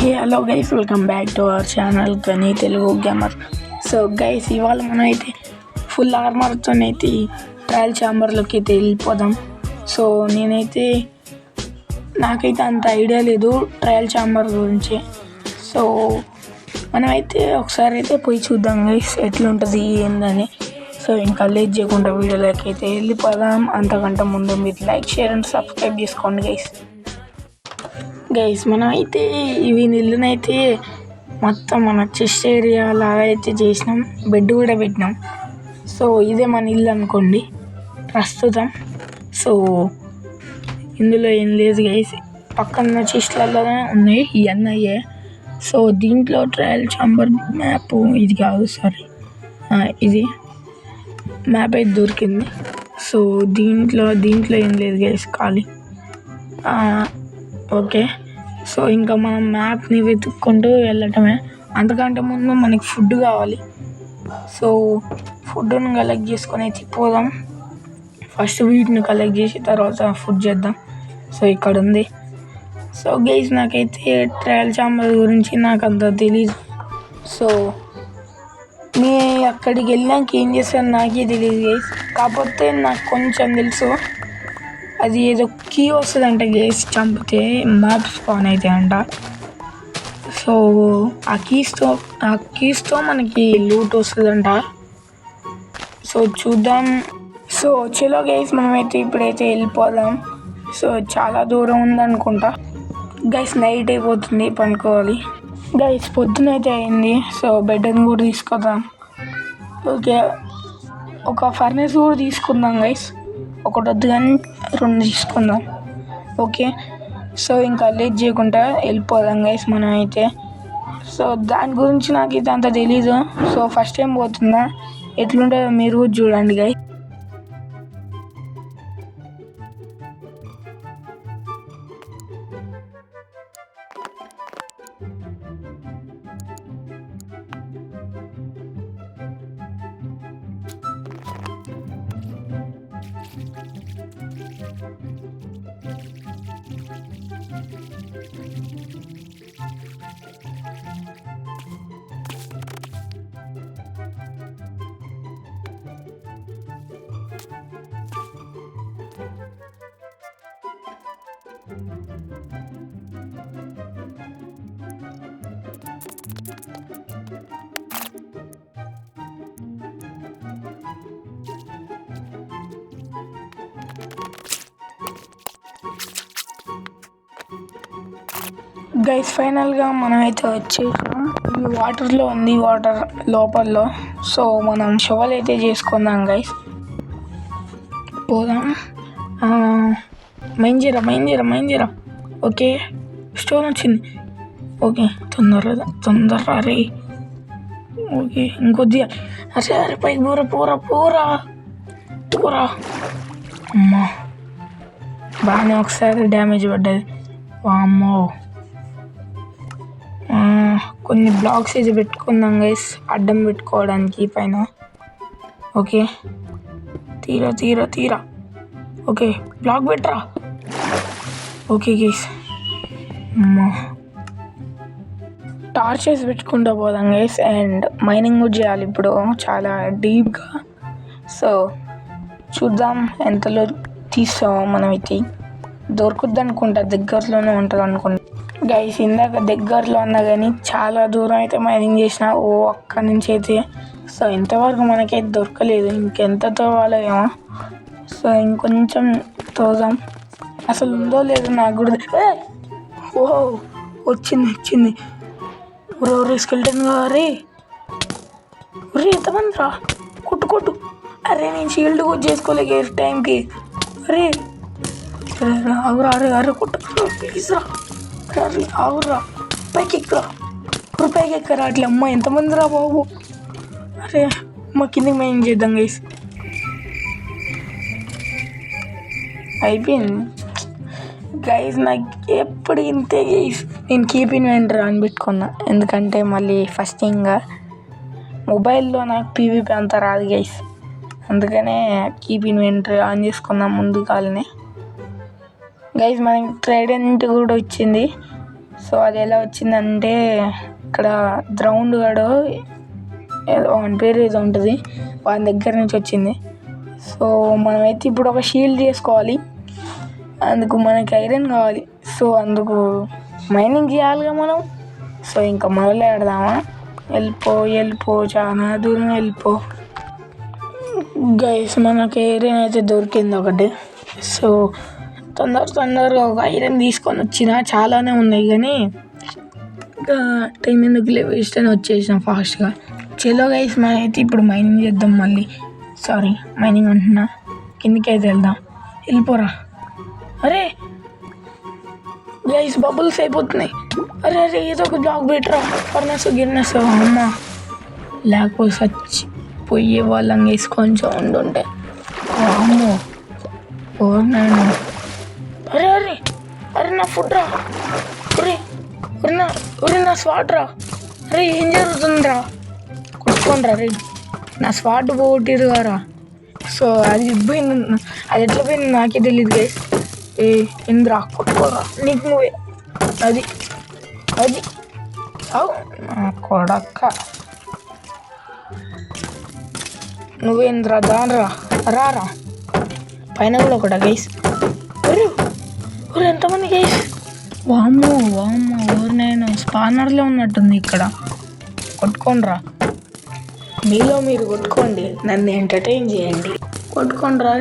Hello guys welcome back to our channel Gani Telugu gamer so guys ఇవాళ మనం అయితే full ఆర్మర్తో అయితే trial ఛాంబర్లోకి అయితే వెళ్ళిపోదాం. సో నేనైతే నాకైతే అంత ఐడియా లేదు ట్రయల్ ఛాంబర్ గురించి. సో మనమైతే ఒకసారి అయితే పోయి చూద్దాం గైస్ ఎట్లుంటుంది ఏందని. సో ఇంకా లేట్ చేయకుండా వీడియోలోకి అయితే వెళ్ళిపోదాం. అంతకంటే ముందు మీరు లైక్ షేర్ అండ్ సబ్స్క్రైబ్ చేసుకోండి గైస్ గైస్ మనం అయితే ఇవి నిల్లునైతే మొత్తం మన చెస్ట్ ఏరియా లాగా అయితే చేసినాం. బెడ్ కూడా పెట్టినాం. సో ఇదే మన ఇల్లు అనుకోండి. ప్రస్తుతం. సో ఇందులో ఏం లేదు గైస్ పక్కన చెస్ట్లలోనే ఉన్నాయి. ఇవన్నీ అయ్యే సో దీంట్లో ట్రయల్ చాంబర్ మ్యాప్ ఇది కాదు సారీ ఇది. మ్యాప్ అయితే దొరికింది. సో దీంట్లో దీంట్లో ఏం లేదు గైస్ ఖాళీ. ఓకే. సో ఇంకా మనం మ్యాప్ని వెతుక్కుంటూ వెళ్ళటమే. అంతకంటే ముందు మనకి ఫుడ్ కావాలి. సో ఫుడ్ను కలెక్ట్ చేసుకొని అయితే పోదాం ఫస్ట్ వీటిని కలెక్ట్ చేసి తర్వాత ఫుడ్ చేద్దాం. సో ఇక్కడ ఉంది. సో గైస్ నాకైతే ట్రయల్ చాంబర్ గురించి నాకు అంత తెలీదు. సో మీ అక్కడికి వెళ్ళాక ఏం చేస్తాను నాకే తెలియదు గైస్. కాకపోతే నాకు కొంచెం తెలుసు. అది ఏదో కీ వస్తుందంట గేస్ చంపితే మ్యాప్ స్పాన్ అయితే అంట సో ఆ కీస్తో ఆ కీస్తో మనకి లూట్ వస్తుందంట. సో చూద్దాం. సో వచ్చేలో గైస్ మనమైతే ఇప్పుడైతే వెళ్ళిపోదాం. సో చాలా దూరం ఉందనుకుంటా. గైస్ నైట్ అయిపోతుంది పండుకోవాలి. గైస్ పొద్దునైతే అయింది. సో బెడ్ని కూడా తీసుకుందాం ఓకే ఒక ఫర్నిచర్ కూడా తీసుకుందాం గైస్ ఒకటి వద్దు కానీ రెండు తీసుకుందాం. ఓకే? సో ఇంకా లేట్ చేయకుండా వెళ్ళిపోదాం గైస్ మనం అయితే. సో దాని గురించి నాకు ఇది అంత తెలీదు. సో ఫస్ట్ టైం పోతున్నా. ఎట్లుంటుందో మీరు చూడండి గైస్ గైస్ ఫైనల్గా మనమైతే వచ్చేసాం. ఈ వాటర్లో ఉంది వాటర్ లోపల్లో. సో మనం షవల్ అయితే చేసుకుందాం గైస్ పోదాం. మైంజీరా మైంజీరా మైంజీరా. ఓకే స్టోన్ వచ్చింది. ఓకే తొందరగా తొందరగా రే. ఓకే ఇంకొద్దిగా. అరే అరే పైకి పోరా పోరా పోరా. పోరా. అమ్మా బాగానే ఒకసారి డ్యామేజ్ పడ్డది. వామ్మో. కొన్ని బ్లాక్స్ ఇది పెట్టుకుందాం గైస్ అడ్డం పెట్టుకోవడానికి పైన. ఓకే. తీరా తీరా తీరా. ఓకే. బ్లాక్ పెట్టరా? ఓకే గైస్ అమ్మా. టార్చెస్ పెట్టుకుంటూ పోదాం గైస్ అండ్ మైనింగ్ కూడా చేయాలి ఇప్పుడు. చాలా డీప్గా సో చూద్దాం ఎంతలో తీస్తామో మనం అయితే దొరుకుద్ది అనుకుంటా దగ్గరలోనే ఉంటుంది అనుకుంటా గైస్ ఇందాక దగ్గరలో ఉన్నా కానీ చాలా దూరం అయితే మైనింగ్ చేసిన ఓ అక్కడి నుంచి అయితే. సో ఇంతవరకు మనకైతే దొరకలేదు. ఇంకెంత తోవాలో ఏమో. సో ఇంకొంచెం తోదాం. అసలు ఉందో లేదో నాకు కూడా ఓ వచ్చింది వచ్చింది. ఊరు స్కెల్టన్ గారి! ఊరి ఎంతమంది రా? కొట్టు కొట్టు. అరే నేను షీల్డ్ కూడా చేసుకోలేక టైంకి. అరే! అరే రా, అరే అరే కొట్టు. ప్లీజ్ రా. అరే ఆవురా పైకి ఎక్కురా ఇప్పుడు పైకి ఎక్కరా అట్లా అమ్మ ఎంతమంది రా బాబు? అరే మా కిందకి మేము చేద్దాం గైస్ అయిపోయింది. గైస్ నాకు ఎప్పుడు ఇంతే గైస్ నేను కీప్ ఇన్వెంటర్ అని పెట్టుకున్నా. ఎందుకంటే మళ్ళీ ఫస్ట్ ఇంకా మొబైల్లో నాకు పీవీపీ అంత రాదు గైస్ అందుకనే కీప్ ఇన్వెంటర్ ఆన్ చేసుకున్నా ముందు కాలనే. గైస్ మనకి ట్రైడెంట్ కూడా వచ్చింది. సో అది ఎలా వచ్చిందంటే ఇక్కడ గ్రౌండ్ గడు ఏదో వాని పేరు ఏదో ఉంటుంది. వాని దగ్గర నుంచి వచ్చింది. సో మనమైతే ఇప్పుడు ఒక షీల్డ్ చేసుకోవాలి. అందుకు మనకి ఐరన్ కావాలి. సో అందుకు మైనింగ్ చేయాలిగా మనం. సో ఇంకా మొదలు ఆడదామా వెళ్ళిపో వెళ్ళిపో చాలా దూరం వెళ్ళిపో. గైస్ మనకి ఐరన్ అయితే దొరికింది ఒకటి. సో తొందర తొందరగా ఒక ఐరన్ తీసుకొని వచ్చిన చాలానే ఉన్నాయి కానీ ఇంకా టైం ఎందుకు వేస్ట్ అని వచ్చేసిన ఫాస్ట్గా. చెలో గైస్ మనం అయితే ఇప్పుడు మైనింగ్ చేద్దాం మళ్ళీ. సారీ మైనింగ్ అంటున్నా. కిందికైతే అయితే వెళ్దాం. వెళ్ళిపోరా. అరే! గైస్ బబుల్స్ అయిపోతున్నాయి. అరే అరే ఏదో ఒక బ్లాక్ పెట్టరా. ఫర్నెస్ గిన్నెస్ అమ్మ. లేకపోతే సచ్చి పొయ్యి వాళ్ళం వేసి కొంచెం ఉండుంటే. అమ్మో! ఓ నేను నా ఫుడ్ రా. ఒరే ఒరే నా ఒరే నా స్వాట్ రా. అరే ఏం జరుగుతుందిరా? కొట్టుకోండిరా రే. నా స్వాట్ పోగొట్టిరు రా సో అది పోయింది అది ఎట్లా పోయింది నాకే తెలియదు గైస్ ఏ ఇంద్రా కొట్టుకోరా. నీకు నువ్వే. అది అది. అవు నువ్వే కొడక్క. నువ్వేంద్రా? దానరా. రారా. పైన కూడా ఒకటా గైస్ ఒరే ఎంతమంది గైస్ వామ్మో వామ్మో ఎవరు నేను స్పానర్లో ఉన్నట్టుంది ఇక్కడ. కొట్టుకోండిరా. మీలో మీరు కొట్టుకోండి నన్ను ఎంటర్టైన్ చేయండి. కొట్టుకోండి రా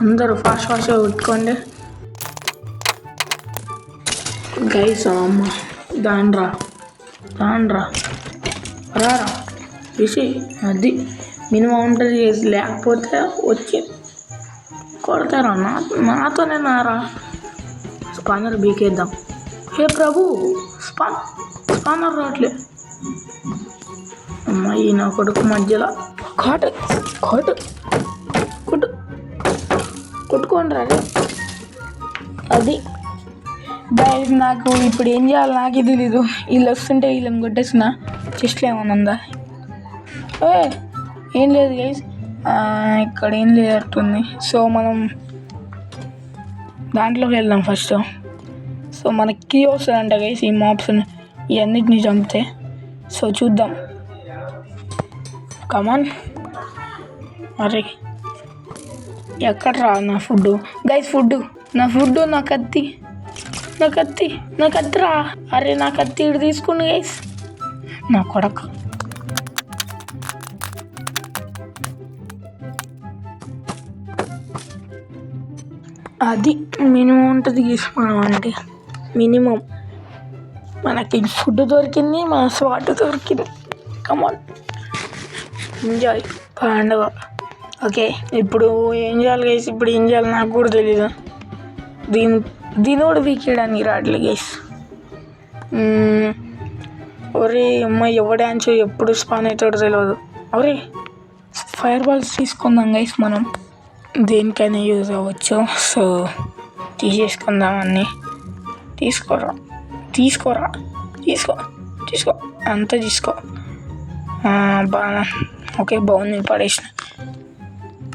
అందరూ ఫాస్ట్ ఫాస్ట్గా కొట్టుకోండి. గైస్ అమ్మ దాన్రా దాన్రా. రారా రిషి అది మినిమం ఉంటుంది లేకపోతే వచ్చి కొడతారా? నా నాతోనే నారా? స్పానర్ బీకేద్దాం. హే ప్రభు స్పాన్ స్పానర్ రావట్లే. అమ్మాయి నా కొడుకు మధ్యలో కాటు కాటు కొట్టు కొట్టుకోండి రా అది. గైస్ నాకు ఇప్పుడు ఏం చేయాలో నాకు తెలీదు. వీళ్ళు వస్తుంటే వీళ్ళని కొట్టేసిన చెస్ట్లో ఏమైనా ఉందా? ఏ ఏం లేదు గైస్ ఇక్కడ ఏం లేదట్టుంది సో మనం దాంట్లోకి వెళ్దాం ఫస్ట్. సో మనకి వస్తుందంట గైస్ ఈ మాప్స్ ఇవన్నిటిని చంపితే. సో చూద్దాం. కమాన్ అరే. ఎక్కడ రా నా ఫుడ్ గైస్ ఫుడ్ నా ఫుడ్ నా కత్తి. నా కత్తి నా కత్తిరా. అరే నా కత్తి ఇటు తీసుకోండి గైస్ నా కొడక. అది మినిమం ఉంటుంది తీసుకున్నాం మనం అంటే మినిమం. మనకి ఫుడ్ దొరికింది మన స్వాట్ దొరికింది. కమాన్ ఎంజాయ్ పండుగ. ఓకే ఇప్పుడు ఏం చేయాలి గైస్? ఇప్పుడు ఏం చేయాలి నాకు కూడా తెలీదు. దీని దీని కూడా వీకేయడానికి రావట్లే గైస్. ఒరే అమ్మ ఎవడ డ్యాన్స్ ఎప్పుడు స్పాన్ అవుతాడో తెలియదు ఒరే ఫైర్ బాల్స్ తీసుకుందాం గైస్ మనం. దేనికైనా యూజ్ అవ్వచ్చు. సో తీసేసుకుందాం తీసుకోరా. తీసుకోరా. తీసుకో. తీసుకో. అంతా తీసుకో. బాగా ఓకే బాగుంది పడేసిన.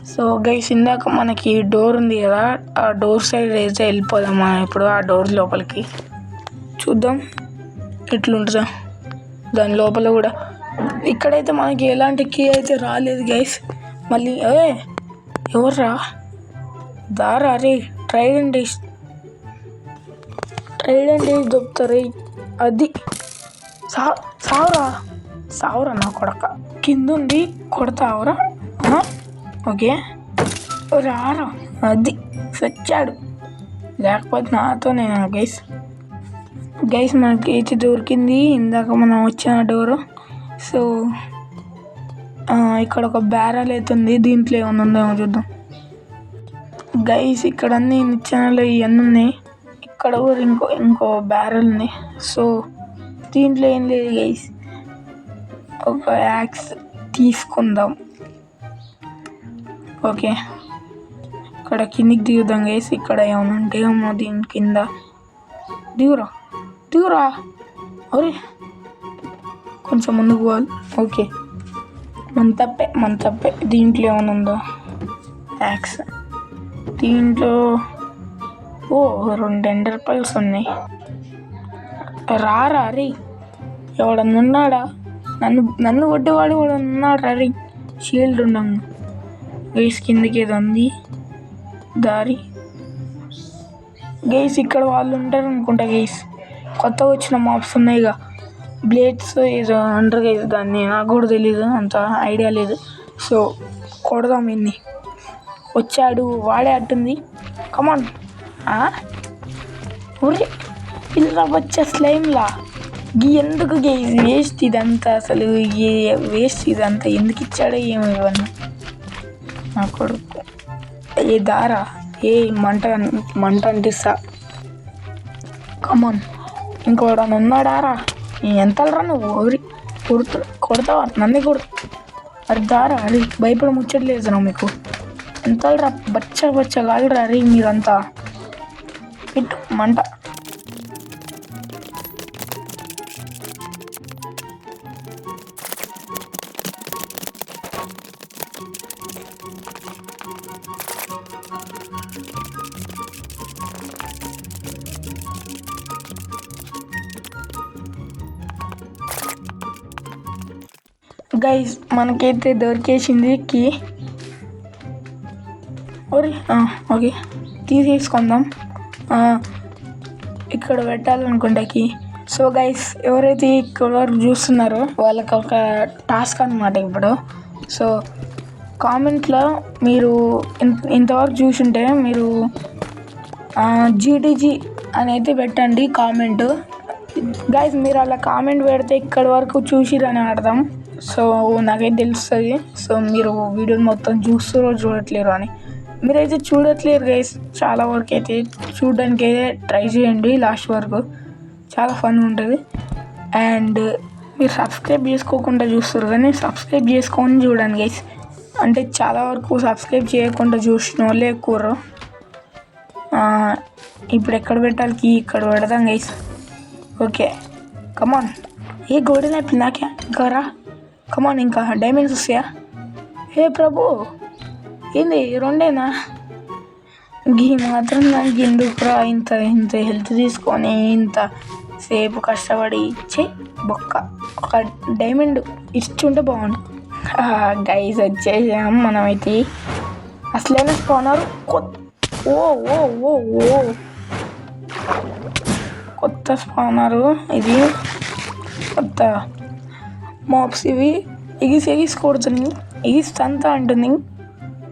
సో గైస్ ఇందాక మనకి డోర్ ఉంది కదా ఆ డోర్ సైడ్ అయితే వెళ్ళిపోదాం మనం ఇప్పుడు ఆ డోర్ లోపలికి? చూద్దాం. ఎట్లుంటుందో. దాని లోపల కూడా. ఇక్కడైతే మనకి ఎలాంటి కీ అయితే రాలేదు గైస్. మళ్ళీ ఏ ఎవర్రా? దారా రే ట్రైడెంట్ డేస్ ట్రైడెంట్ డేస్ దొరుకుతారే అది. సా సావురా. సావురా నా కొడక. కింద ఉంది కొడతావురా ఓకే. రారా. అది. సచ్చాడు. లేకపోతే నాతో నేను గైస్ గైస్ మనకి అయితే దొరికింది. ఇందాక మనం వచ్చిన డోరు సో ఇక్కడ ఒక బ్యారల్ అయితే ఉంది. దీంట్లో ఏమైనా ఉందేమో చూద్దాం. గైస్ ఇక్కడ అన్ని నిచ్చెనలు ఇవన్నీ ఉన్నాయి. ఇక్కడ కూడా ఇంకో ఇంకో బ్యారల్ ఉంది. సో దీంట్లో ఏం లేదు గైస్ ఒక యాక్స్ తీసుకుందాం. ఓకే ఇక్కడ కిందికి దిగుదాం గైస్ ఇక్కడ ఏమైనా ఉంటే ఏమో దీని కింద. దిగురా. దిగురా. అరే కొంచెం ముందుకు పోవాలి. ఓకే మన తప్పే మన తప్పే దీంట్లో ఏమైనా ఉందో? యాక్స్ దీంట్లో ఓ రెండు ఎండర్ పల్స్ ఉన్నాయి. రారా రే? ఎవడన్నా ఉన్నాడా? నన్ను నన్ను కొట్టేవాడు కూడా ఉన్నాడు రా? రే షీల్డ్ ఉండము గైస్ కిందకి ఏదో ఉంది. దారి. గైస్ ఇక్కడ వాళ్ళు ఉంటారు అనుకుంటా గైస్. కొత్తగా వచ్చిన మాప్స్ ఉన్నాయిగా. బ్లేడ్స్ ఏదో అంటారు గైస్ దాన్ని నాకు కూడా తెలీదు అంత ఐడియా లేదు. సో కొడదాం ఇన్ని. వచ్చాడు వాడే అట్టుంది కమాన్ ఒరే ఇలా వచ్చే స్లైమ్లా? గీ ఎందుకు వేస్ట్ ఇదంతా అసలు? వేస్ట్ ఇదంతా ఎందుకు ఇచ్చాడో ఏమో ఇవన్నీ. నా కొడుకు. ఏ దారా? ఏ మంట మంట అంటిస్తా కమాన్ ఇంకోడని ఉన్నాడారా ఎంతలరా నువ్వు? ఊరి కొడుతు కొడతావు? నన్ను కొడు అరే దారా అరే భయపడి ముచ్చట్లేదు నా మీకు. ఎంతలరా బచ్చ బచ్చ లాగరా అరే మీరంతా. పెట్టు మంట. గైస్ మనకైతే దొరికేసింది కీ. ఓరే ఓకే. తీసేసుకుందాం. ఇక్కడ పెట్టాలనుకుంటా కీ. సో గైస్ ఎవరైతే ఇక్కడ వరకు చూస్తున్నారో వాళ్ళకి ఒక టాస్క్ అనమాట ఇప్పుడు. సో కామెంట్లో మీరు ఇంతవరకు చూసుంటే మీరు జీటీజీ అని అయితే పెట్టండి కామెంట్ గైస్ మీరు అలా కామెంట్ పెడితే ఇక్కడ వరకు చూసిరని అర్థం. సో నాకైతే తెలుస్తుంది. సో మీరు వీడియోని మొత్తం చూస్తారో చూడట్లేరు అని. మీరైతే చూడట్లేరు గైస్ చాలా వరకు అయితే చూడడానికి అయితే ట్రై చేయండి లాస్ట్ వరకు. చాలా ఫన్ ఉంటుంది. అండ్ మీరు సబ్స్క్రైబ్ చేసుకోకుండా చూస్తారు కానీ సబ్స్క్రైబ్ చేసుకొని చూడండి గైస్ అంటే చాలా వరకు సబ్స్క్రైబ్ చేయకుండా చూసిన వాళ్ళే ఎక్కువ ఇప్పుడు ఎక్కడ పెట్టాలి? కీ ఇక్కడ పెడదాం గైస్ ఓకే. కమాన్ ఏ గోడనే అయిపోయింది నాకే? ఇంకా రా కమాన్ ఇంకా డైమండ్స్ వస్తాయా? ఏ ప్రభు ఏంది రెండేనా? గీ మాత్రం నాకు ఎందుకురా ఇంత ఇంత హెల్త్ తీసుకొని ఇంత సేపు కష్టపడి? చే బొక్క. ఒక డైమండ్ ఇచ్చుంటే బాగుండు. గైజ్ వచ్చేసాం మనమైతే. అసలైన స్పానర్ కొత్త ఓ ఓ ఓ ఓ. కొత్త స్పానరు ఇది. కొత్త మాప్స్ ఇవి ఎగిసి ఎగిసి కొడుతుంది ఎగిసి అంటుంది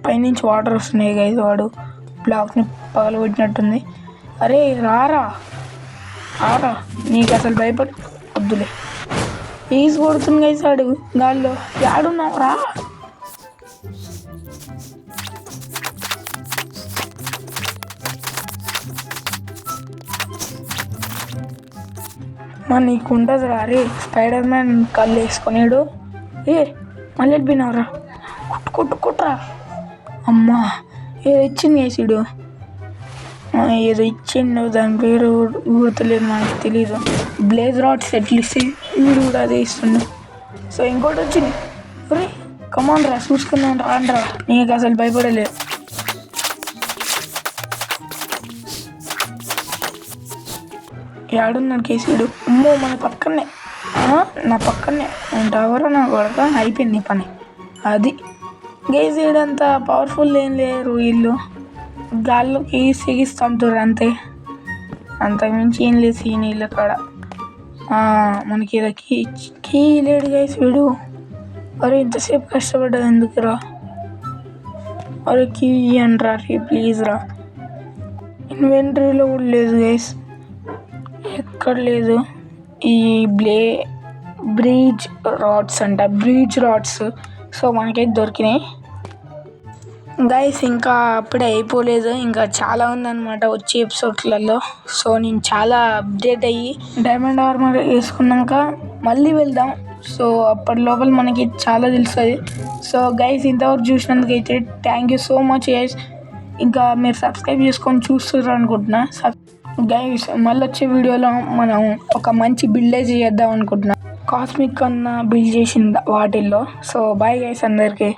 పైనుంచి వాటర్ వస్తున్నాయి గైజ్ వాడు. బ్లాక్ని పగలగొట్టినట్టుంది. అరే రారా. రారా. నీకు అసలు భయపడి వద్దులే. ఈజ్ కొడుతుంది గైజ్ వాడు. గాల్లో. యాడున్నావు? రా. మా నీకు ఉండదు రా రే స్పైడర్ మ్యాన్ కళ్ళు వేసుకునేడు. ఏ మళ్ళీ వెళ్ళిపోయినావురా. కుట్టు కుట్టు కుట్రా. అమ్మా ఏదో ఇచ్చింది వేసిడు. ఏదో ఇచ్చిండు దాని పేరు గుర్తులేదు మనకు తెలీదు. బ్లేజ్ రాడ్స్ ఎట్లు ఇస్తే వీడు కూడా అదే ఇస్తుండు. సో ఇంకోటి వచ్చింది. ఒరే కమాన్ రా చూసుకుందాం రాండ్రా. నీకు అసలు భయపడలేదు ఏడున్నాడు కేసీడు. అమ్మో మన పక్కనే. నా పక్కనే. ఉంటావరా నా కొడక అయిపోయింది పని. అది. గేసీడు అంత పవర్ఫుల్ ఏం లేరు వీళ్ళు. గాల్లోకి సిగిస్తుంటారు అంతే. అంతకుమించి ఏం లేదు సీన్ వీళ్ళు కాడ. మనకి ఇలా కీ కీ లేడు గైస్ వీడు. అరే ఇంతసేపు కష్టపడ్డది ఎందుకురా అరే కీ అనరా రీ ప్లీజ్ రా. ఇన్వెంటరీలో కూడా లేదు గైస్. ఎక్కడ లేదు. ఈ బ్లే బ్రీజ్ రాడ్స్ అంట. Breeze rods. సో మనకైతే దొరికినాయి. గైస్ ఇంకా అప్పుడే అయిపోలేదు. ఇంకా చాలా ఉందన్నమాట వచ్చే ఎపిసోడ్లలో సో నేను చాలా అప్డేట్ అయ్యి డైమండ్ ఆర్మర్ వేసుకున్నాక మళ్ళీ వెళ్దాం. సో అప్పటి లోపల మనకి చాలా తెలుస్తుంది. సో గైస్ ఇంతవరకు చూసినందుకు అయితే thank you so much guys ఇంకా మీరు సబ్స్క్రైబ్ చేసుకొని చూస్తున్నారు అనుకుంటున్నా. గైస్ మళ్ళీ వచ్చే వీడియోలో మనం ఒక మంచి బిల్డేజ్ చేద్దాం అనుకుంటున్నాం. కాస్మిక్ అన్న బిల్డ్ చేసిన వాటిల్లో. సో బాయ్ గైస్ అందరికీ.